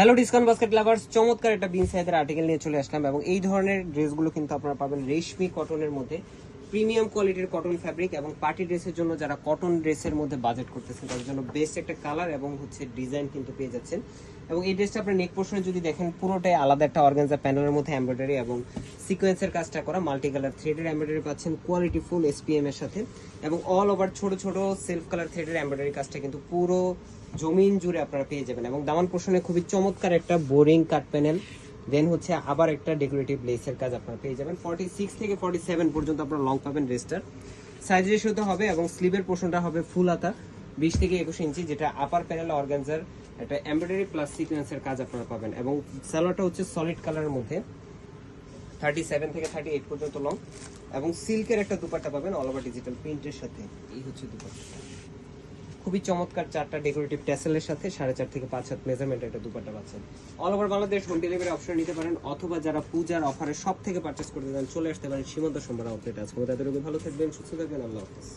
Hello discount basket lovers চমৎকার একটা বিন সাইজের আর্টিকেল নিয়ে চলে আসলাম এবং এই ধরনের ড্রেসগুলো কিন্তু আপনারা পাবেন রেশমি কটনের মধ্যে। প্রিমিয়াম কোয়ালিটির কটন ফ্যাব্রিক এবং পার্টি ড্রেসের জন্য যারা কটন ড্রেসের মধ্যে বাজেট করতেছেন, তাদের জন্য বেস্ট একটা কালার এবং হচ্ছে ডিজাইন কিন্তু পেয়ে যাচ্ছেন। এবং এই ড্রেসটা আপনার নেক পোর্শনে যদি দেখেন, পুরোটাই আলাদা একটা অর্গানজা প্যানেলের মধ্যে এমব্রয়ডারি এবং সিকোয়েন্সের কাজটা করা মাল্টি কালার থ্রেডের এমব্রয়ডারি পাচ্ছেন কোয়ালিটি ফুল এসপিএম এর সাথে। এবং অল ওভার ছোট ছোট সেলফ কালার থ্রেডের এমব্রয়ডারি কাজটা কিন্তু পুরো জমিন জুড়ে আপনারা পেয়ে যাবেন। এবং দামান পোর্শনে খুবই চমৎকার একটা বোরিং কাট প্যানেল দেন হচ্ছে আবার একটা ডেকোরেটিভ লেসের কাজ আপনারা পেয়ে যাবেন। ফর্টি সিক্স থেকে ফর্টি সেভেন পর্যন্ত আপনারা লং পাবেন ড্রেসটার সাইজ রেশিওতে হবে এবং স্লিভের পোর্শনটা হবে ফুল আতা। বিশ থেকে একুশ ইঞ্চি, যেটা আপার প্যানেল অর্গানজার একটা এমব্রয়ডারি প্লাস সিকোয়েন্সের কাজ আপনারা পাবেন। এবং সালোয়ারটা হচ্ছে সলিড কালারের মধ্যে। থার্টি সেভেন থেকে থার্টি এইট পর্যন্ত লং এবং সিল্কের একটা দুপাট্টা পাবেন অল ওভার ডিজিটাল প্রিন্টের সাথে। এই হচ্ছে দুপাট্টা। খুবই চমৎকার চারটা ডেকোরেটিভ ট্যাসেলের সাথে সাড়ে চার থেকে পাঁচ হাত মেজারমেন্ট একটা দুপাটা পাচ্ছেন। All over Bangladesh home delivery option নিতে পারেন, অথবা যারা পূজার অফারে সব থেকে পারচেস করতে চান, চলে আসতে পারেন সীমান্ত সম্ভার আউটলেট আজকে তাদের ভালো থাকবেন, সুস্থ থাকবেন, আল্লাহ হাফেজ।